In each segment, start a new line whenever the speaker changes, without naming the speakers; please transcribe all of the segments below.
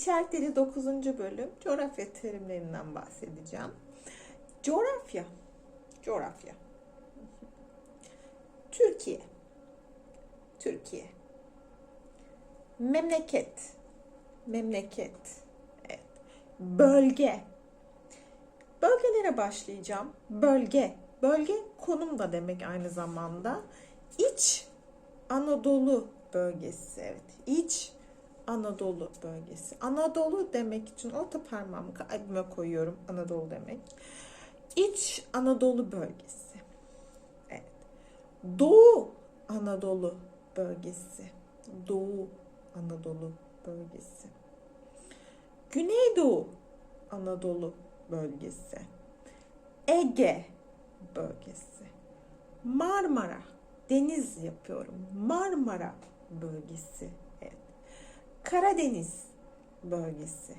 İşaretleri 9. bölüm coğrafya terimlerinden bahsedeceğim. Coğrafya. Coğrafya. Türkiye. Türkiye. Memleket. Memleket. Evet. Bölge. Bölgelere başlayacağım. Bölge. Bölge konum da demek aynı zamanda. İç Anadolu bölgesi. Evet. İç Anadolu bölgesi. Anadolu demek için orta parmağımı kalbime koyuyorum. Anadolu demek. İç Anadolu bölgesi. Evet. Doğu Anadolu bölgesi. Doğu Anadolu bölgesi. Güneydoğu Anadolu bölgesi. Ege bölgesi. Marmara deniz yapıyorum. Marmara bölgesi. Karadeniz bölgesi.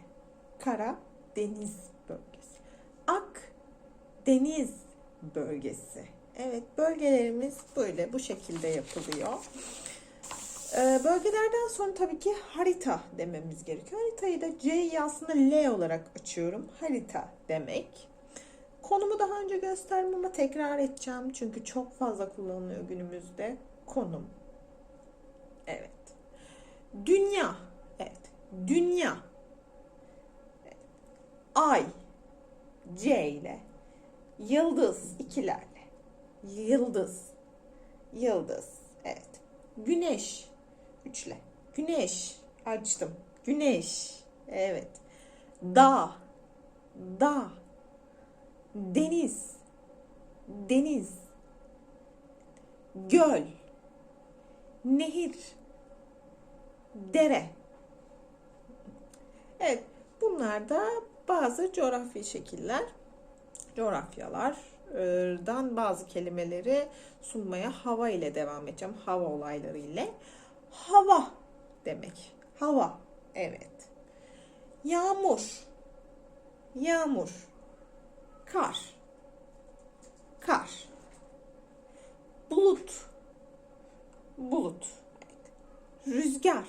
Kara deniz bölgesi. Ak deniz bölgesi. Evet bölgelerimiz böyle bu şekilde yapılıyor. Ee, bölgelerden sonra tabii ki harita dememiz gerekiyor. Haritayı da C'yi aslında L olarak açıyorum. Harita demek. Konumu daha önce gösterdim ama tekrar edeceğim. Çünkü çok fazla kullanılıyor günümüzde. Konum. Evet. Dünya. Evet. Dünya. Ay. C ile. Yıldız. ikilerle. Yıldız. Yıldız. Evet. Güneş. Üçle. Güneş. Açtım. Güneş. Evet. Dağ. Dağ. Deniz. Deniz. Göl. Nehir. Dere. Evet, bunlar da bazı coğrafi şekiller, coğrafyalardan bazı kelimeleri sunmaya hava ile devam edeceğim. Hava olayları ile. Hava demek. Hava. Evet. Yağmur. Yağmur. Kar. Kar. Bulut. Bulut. Evet. Rüzgar.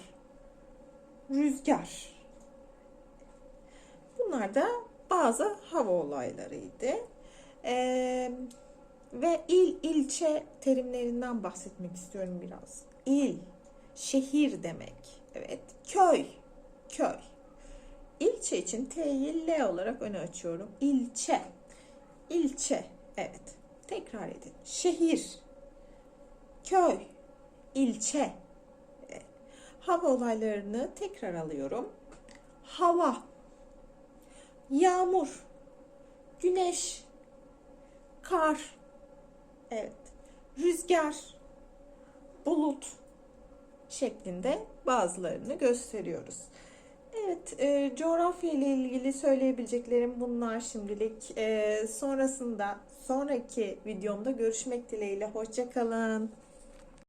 Rüzgar. Bunlar da bazı hava olaylarıydı. Ee, ve il, ilçe terimlerinden bahsetmek istiyorum biraz. İl, şehir demek. Evet. Köy, köy. İlçe için T'yi L olarak öne açıyorum. İlçe. İlçe. Evet. Tekrar edin. Şehir. Köy. ilçe. Hava olaylarını tekrar alıyorum. Hava. Yağmur. Güneş. Kar. Evet. Rüzgar. Bulut şeklinde bazılarını gösteriyoruz. Evet, e, coğrafya ile ilgili söyleyebileceklerim bunlar şimdilik. E, sonrasında, sonraki videomda görüşmek dileğiyle. Hoşçakalın.